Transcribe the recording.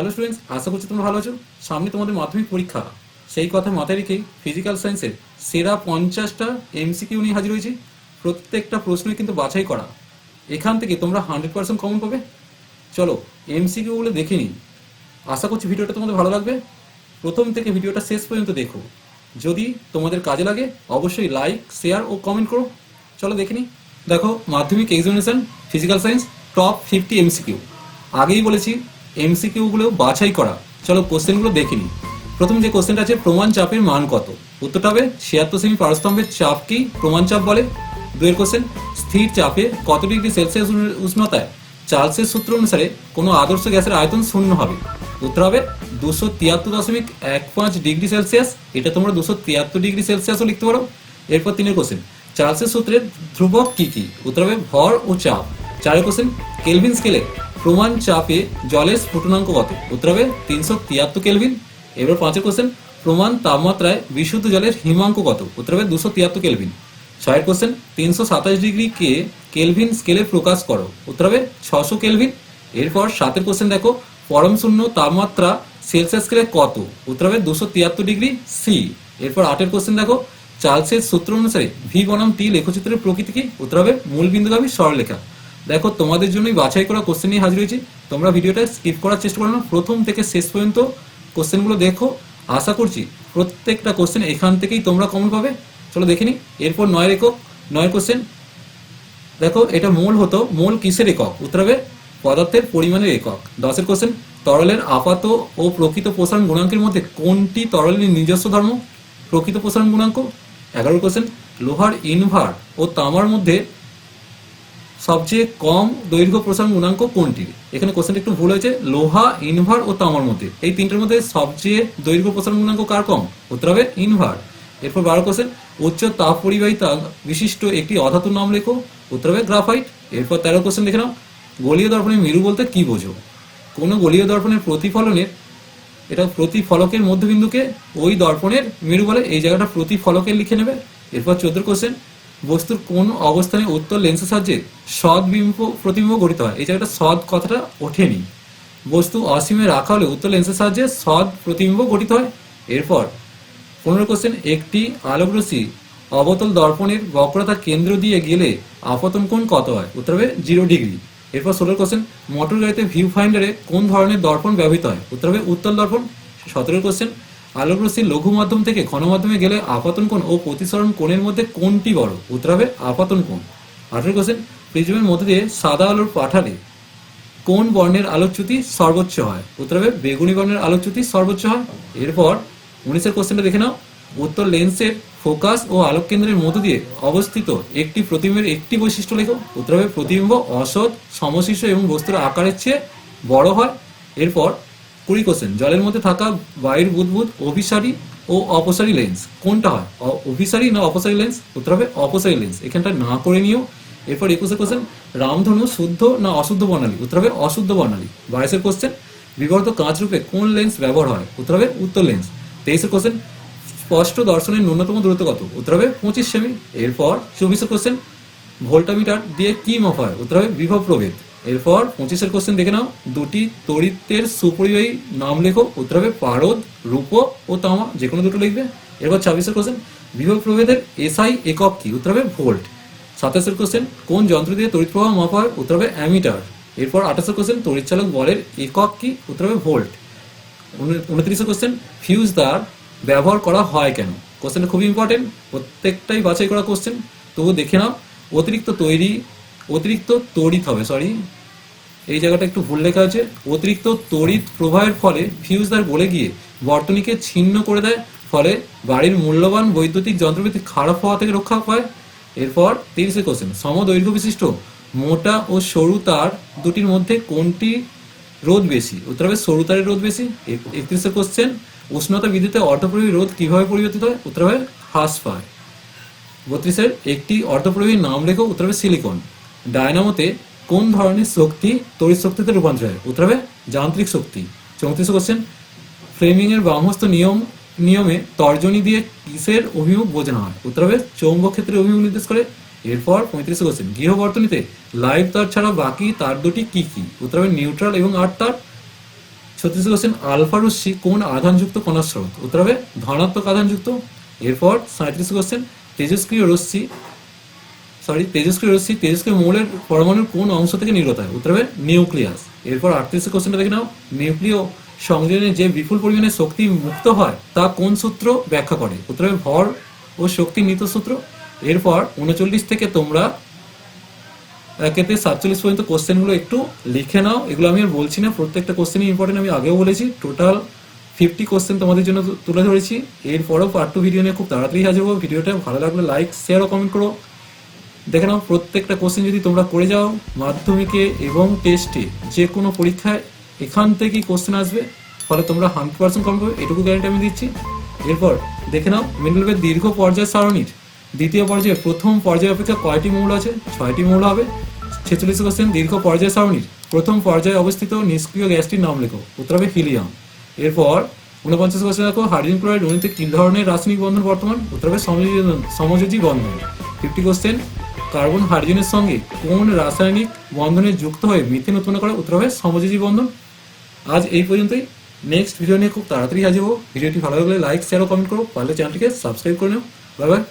Hello students আশা করছি তোমরা ভালো আছো। সামনে তোমাদের মাধ্যমিক পরীক্ষা। সেই কথা মাথায় রেখে ফিজিক্যাল সায়েন্সের সেরা পঞ্চাশটা এমসিকিউ নিয়ে হাজির হয়েছি। প্রত্যেকটা প্রশ্নই কিন্তু বাছাই করা। এখান থেকে তোমরা হান্ড্রেড পার্সেন্ট কমন পাবে। চলো এমসিকিউগুলো দেখে নিই। আশা করছি ভিডিওটা তোমাদের ভালো লাগবে। প্রথম থেকে ভিডিওটা শেষ পর্যন্ত দেখো। যদি তোমাদের কাজে লাগে, অবশ্যই লাইক শেয়ার ও কমেন্ট করো। চলো দেখে নিই। দেখো, Madhyamik examination physical science top fifty MCQ আগেই বলেছি এমসিকিউগুলো বাছাই করা। চলো কোশ্চেনগুলো দেখে নিই। প্রথম যে কোশ্চেনটা আছে, প্রমাণ চাপের মান কত? উত্তরটা হবে ছিয়াত্তর সেমি পারস্তম্ভের চাপ কি? প্রমাণ চাপ বলে। দুয়ের কোশ্চেন স্থির চাপে কত ডিগ্রি সেলসিয়াস উষ্ণতায় চার্লসের সূত্র অনুসারে কোনো আদর্শ গ্যাসের আয়তন শূন্য হবে। উত্তর হবে দুশো তিয়াত্তর দশমিক এক পাঁচ ডিগ্রি সেলসিয়াস। এটা তোমরা দুশো তিয়াত্তর ডিগ্রি সেলসিয়াসও লিখতে পারো। এরপর তিনের কোশ্চেন চার্লসের সূত্রের ধ্রুবক কি কি? উত্তর হবে ভর ও চাপ। চারের কোশ্চেন কেলভিন স্কেলে প্রমাণ চাপে জলের স্ফুটনাঙ্ক কত? উত্তর হবে তিনশো তিয়াত্তর কেলভিন। এবার পাঁচের কোশ্চেন প্রমাণ তাপমাত্রায় বিশুদ্ধ জলের হিমাঙ্ক কত? উত্তর হবে দুশো তিয়াত্তর কেলভিন। ছয়ের কোশ্চেন তিনশো সাতাশ ডিগ্রি কে কেলভিন স্কেলে প্রকাশ করো? উত্তর হবে ছশো কেলভিন। এরপর সাতের কোশ্চেন দেখো, পরম শূন্য তাপমাত্রা সেলসিয়াস স্কেলে কত? উত্তর হবে দুশো তিয়াত্তর ডিগ্রি সি এরপর আটের কোশ্চেন দেখো, চার্লসের সূত্র অনুসারে ভি বনাম টি লেখচিত্রের প্রকৃতি কি? উত্তর হবে মূল বিন্দুগামী সরলরেখা দেখো, তোমাদের জন্যই বাছাই করা কোশ্চেন নিয়ে হাজির হয়েছি। তোমরা ভিডিওটা স্কিপ করার চেষ্টা করো না। প্রথম থেকে শেষ পর্যন্ত কোশ্চেনগুলো দেখো। আশা করছি প্রত্যেকটা কোশ্চেন এখান থেকেই তোমরা কমন পাবে। চলো দেখে নিই। এরপর নয় একক, নয় কোশ্চেন দেখো, এটা মোল হতো। মোল কিসের একক? উত্তর হবে পদার্থের পরিমাণের একক। দশের কোশ্চেন তরলের আপাত ও প্রকৃত প্রসারণ গুণাঙ্কের মধ্যে কোনটি তরলের নিজস্ব ধর্ম? প্রকৃত প্রসারণ গুণাঙ্ক। এগারো কোশ্চেন লোহার ইনভার ও তামার মধ্যে সবচেয়ে কম দৈর্ঘ্য প্রসারণ গুণাঙ্ক কোনটি? এখানে কোশ্চেনটা একটু ভুল হয়েছে। লোহা ইনভার ও তামার মধ্যে। এই তিনটের মধ্যে সবচেয়ে দৈর্ঘ্য প্রসারণ গুণাঙ্ক কার কম? উত্তর হবে ইনভার এরপর বারো কোশ্চেন উচ্চ তাপ পরিবাহিতা বিশিষ্ট একটি অধাতুর নাম লেখো। উত্তর হবে গ্রাফাইট এরপর তেরো কোশ্চেন দেখে নাও। গলীয় দর্পণের মেরু বলতে কি বোঝো? কোনো গলীয় দর্পণের প্রতিফলনের, এটা প্রতিফলকের মধ্যবিন্দুকে ওই দর্পণের মেরু বলে এই জায়গাটা প্রতিফলকের লিখে নেবে। এরপর চোদ্দ কোশ্চেন বস্তুর কোন অবস্থানে উত্তর লেন্সের সাহায্যে সৎ বিম্ব প্রতিবিম্ব গঠিত হয়। এই জায়গাটা সৎ কথাটা ওঠেনি। বস্তু অসীমে রাখা হলে উত্তর লেন্সের সাহায্যে সৎ প্রতিবিম্ব গঠিত হয়। এরপর পনেরো কোশ্চেন একটি আলোকরশ্মি অবতল দর্পণের বক্রতা কেন্দ্র দিয়ে গেলে আপতন কোণ কত হয়? উত্তর হবে জিরো ডিগ্রি এরপর ষোলো কোশ্চেন মোটর গাড়িতে ভিউ ফাইন্ডারে কোন ধরনের দর্পণ ব্যবহৃত হয়? উত্তর হবে উত্তল দর্পণ। সতেরো কোশ্চেন আলোকরশ্মির লঘু মাধ্যম থেকে ঘন মাধ্যমে গেলে আপাতন কোণ ও প্রতিসরণ কোণের মধ্যে কোনটি বড়। উত্তর হবে আপাতন কোণ। আঠেরো কোশ্চেন প্রিজমের মধ্যে দিয়ে সাদা আলোর পাঠালে কোন বর্ণের আলোকচ্যুতি সর্বোচ্চ হয়? উত্তর হবে বেগুনি বর্ণের আলোকচ্যুতি সর্বোচ্চ হয়। এরপর উনিশের কোশ্চেনটা দেখে নাও। উত্তর লেন্সের ফোকাস ও আলোক কেন্দ্রের মধ্য দিয়ে অবস্থিত একটি প্রতিবিম্বের একটি বৈশিষ্ট্য লেখো। উত্তর হবে প্রতিবিম্ব, অসৎ সমশিষ্ট এবং বস্তুর আকারের চেয়ে বড় হয়। এরপর কুড়ি কোশ্চেন জলের মধ্যে থাকা বায়ুর বুদবুদ, অভিসারী ও অপসারী লেন্স কোনটা হয়? অভিসারী না অপসারী লেন্স উত্তর হবে অপসারী লেন্স এখানটা না করে নিও। এরপর একুশে কোশ্চেন রামধনু শুদ্ধ না অশুদ্ধ বর্ণালী? উত্তর হবে অশুদ্ধ বর্ণালী। বাইশের কোশ্চেন বিবর্ত কাঁচ রূপে কোন লেন্স ব্যবহার হয়? উত্তর হবে উত্তর লেন্স তেইশের কোশ্চেন স্পষ্ট দর্শনের ন্যূনতম দূরত্ব কত? উত্তর হবে পঁচিশ সেমি। এরপর চব্বিশের কোশ্চেন ভোল্টামিটার দিয়ে কি মাপা হয়? উত্তর হবে বিভব প্রভেদ। এরপর পঁচিশের কোশ্চেন দেখে নাও। দুটি তড়িতের সুপরিবাহী নাম লেখো। উত্তর হবে পারদ, রূপ ও তামা যে কোনো দুটো লিখবে। এরপর ছাব্বিশের কোশ্চেন বিভব প্রভেদের এসআই একক কি? উত্তর হবে ভোল্ট। সাতাশের কোশ্চেন কোন যন্ত্র দিয়ে তড়িৎ প্রবাহ মাপা হয়? উত্তর হবে অ্যামিটার। এরপর আঠাশের কোশ্চেন তড়িৎচালক বলের একক কি? উত্তর হবে ভোল্ট। উনত্রিশে কোশ্চেন ফিউজ দ্বার ব্যবহার করা হয় কেন? কোশ্চেনটা খুবই ইম্পর্টেন্ট প্রত্যেকটাই বাছাই করা কোশ্চেন তবু দেখে নাও। অতিরিক্ত তৈরি অতিরিক্ত তড়িৎ হবে সরি এই জায়গাটা একটু ভুল লেখা আছে। অতিরিক্ত তড়িৎ প্রবাহের ফলে ফিউজ তার গলে গিয়ে বর্তনীকে ছিন্ন করে দেয়। ফলে বাড়ির মূল্যবান বৈদ্যুতিক যন্ত্রপাতি খারাপ হওয়া থেকে রক্ষা পায়। এরপর তিরিশে কোশ্চেন সমদৈর্ঘ্য বিশিষ্ট, মোটা ও সরু তার দুটির মধ্যে কোনটি রোদ বেশি? উত্তর হবে সরু তারের রোদ বেশি। একত্রিশে কোশ্চেন উষ্ণতা বৃদ্ধিতে অর্ধপ্রবাহী রোধ কীভাবে পরিবর্তিত হয়? উত্তর হবে হ্রাস পায়। বত্রিশের, একটি অর্ধপ্রবাহী নাম লেখো, উত্তর হবে সিলিকন ডায়নামোতে কোন ধরনের শক্তি তড়িৎ শক্তিতে রূপান্তর হয়? উত্তর হবে যান্ত্রিক শক্তি। চৌত্রিশে কোশ্চেন ফ্রেমিং এর বামহস্ত নিয়ম, নিয়মে তর্জনী দিয়ে কিসের অভিমুখ বোঝানো হয়? উত্তর হবে চৌম্বক ক্ষেত্রে অভিমুখ নির্দেশ করে। এরপর পঁয়ত্রিশে কোশ্চেন গৃহবর্তনীতে লাইভ তার ছাড়া বাকি তার দুটি কি কি? উত্তর হবে নিউট্রাল এবং আট তার। ছত্রিশ কোশ্চেন আলফা রশ্মি কোন আধানযুক্ত কণার স্রোত উত্তর হবে ধনাত্মক আধানযুক্ত। এরপর সাঁত্রিশ কোশ্চেন তেজস্ক্রিয় রশ্মি সরি তেজস্ক্রিয় রশ্মি তেজস্ক্রিয় মৌলের পরমাণুর কোন অংশ থেকে নির্গত হয়? উত্তর হবে নিউক্লিয়াস। এরপর আটত্রিশ কোশ্চেনটা দেখে নাও। নিউক্লিয় সংযোজনে যে বিপুল পরিমাণে শক্তি মুক্ত হয়, তা কোন সূত্র ব্যাখ্যা করে? উত্তর হবে ভর ও শক্তি নিত সূত্র। এরপর উনচল্লিশ থেকে তোমরা একেতে সাতচল্লিশ পর্যন্ত কোশ্চেনগুলো একটু লিখে নাও। এগুলো আমি আর বলছি না, প্রত্যেকটা কোশ্চেনই ইম্পর্টেন্ট আমি আগেও বলেছি। টোটাল ফিফটি কোশ্চেন তোমাদের জন্য তুলে ধরেছি। এরপরও পার্ট টু ভিডিও নিয়ে খুব তাড়াতাড়ি হাজির হব। ভিডিওটা ভালো লাগলে লাইক শেয়ার ও কমেন্ট করো। দেখে নাও, প্রত্যেকটা কোশ্চেন যদি তোমরা করে যাও, মাধ্যমিকে এবং টেস্টে যে কোনো পরীক্ষায় এখান থেকেই কোশ্চেন আসবে, ফলে তোমরা হান্ড্রেড পার্সেন্ট কম করবে এটুকু গ্যারেন্টি আমি দিচ্ছি। এরপর দেখে নাও মিডলওয়ের দীর্ঘ পর্যায় সারণীর। দ্বিতীয় পর্যায়ে প্রথম পর্যায় অপেক্ষা কয়টি মৌল আছে? ছয়টি মৌল হবে। ছেচল্লিশ কোশ্চেন দীর্ঘ পর্যায় সারণীর। প্রথম পর্যায়ে অবস্থিত নিষ্ক্রিয় গ্যাসটির নাম লেখো, উত্তর হবে হিলিয়াম। এরপর ঊনপঞ্চাশ কোশ্চেন দেখো, হাইড্রোজেন ক্লোরাইড অণুতে কি ধরনের রাসায়নিক বন্ধন বর্তমান? উত্তর হবে সমযোজী বন্ধন। ফিফটি কোশ্চেন কার্বন হাইড্রোজেনের সঙ্গে কোন রাসায়নিক বন্ধনে যুক্ত হয়ে মিথেন উৎপন্ন করে উত্তর হবে সমযোজী বন্ধন। আজ এই পর্যন্তই। নেক্সট ভিডিও নিয়ে খুব তাড়াতাড়ি হাজির হব। ভিডিওটি ভালো লাগলে লাইক শেয়ার ও কমেন্ট করো। পারলে চ্যানেলটিকে সাবস্ক্রাইব করে নিও। Bye bye.